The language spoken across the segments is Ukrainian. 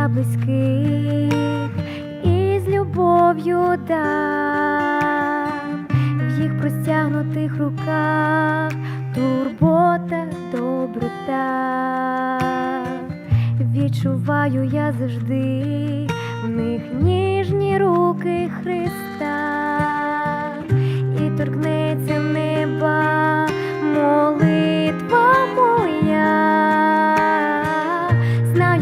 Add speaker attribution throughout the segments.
Speaker 1: та близьких і з любов'ю дам в їх простягнутих руках турбота, доброта. Відчуваю я завжди в них ніжні руки Христа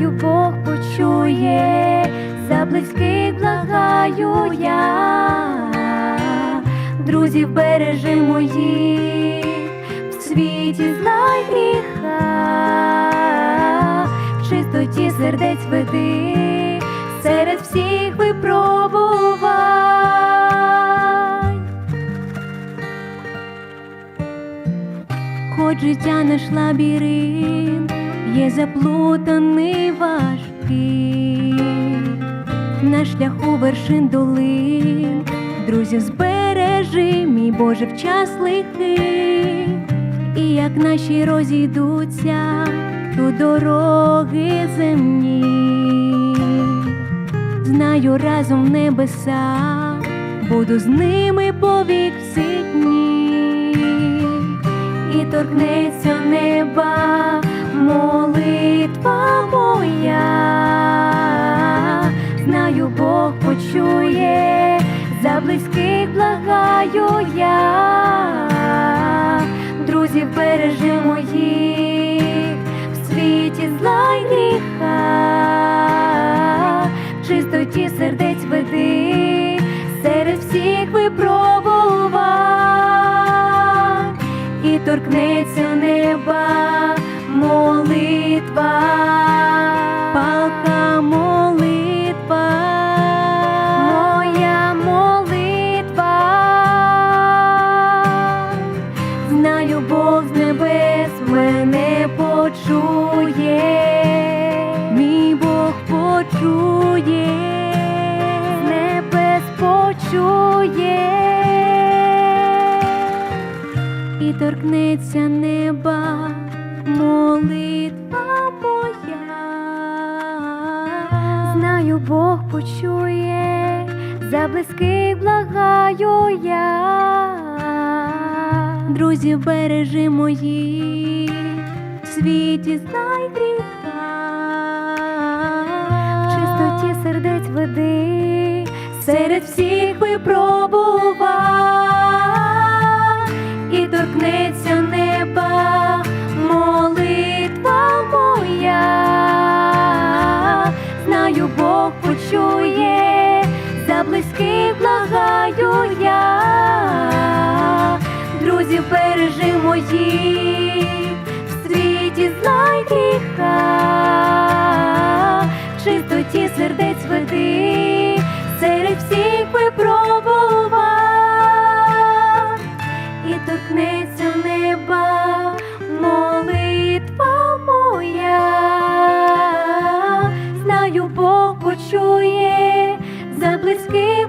Speaker 1: Знаю, Бог почує, за близьких благаю я, друзів бережи моїх в світі зла гріха, в чистоті сердець веди Хоч життя наш лабіринт є заплутаний важкий, на шляху вершин долин, друзів збережи, мій Боже, в час лихий, і як наші розійдуться, то дороги земні, знаю разом небеса, буду з ними повік торкнеться неба молитва моя, знаю, Бог почує, за близьких благаю я, друзів бережи моїх в світі зла й гріха, чистоті сердець веди серед всіх випробувань. І молитва, палка молитва, моя молитва, знаю, Бог з небес мене почує, мій Бог почує, з небес почує. І торкнеться Знаю, Бог почує, за близьких благаю я. друзі, бережи мої, в світі знай гріха, в чистоті сердець веди серед всіх випробувань бережи в світі зла й гріха, в чистоті сердець веди. Серед всіх випробувань і торкнеться неба молитва моя, знаю, Бог почує, за близьких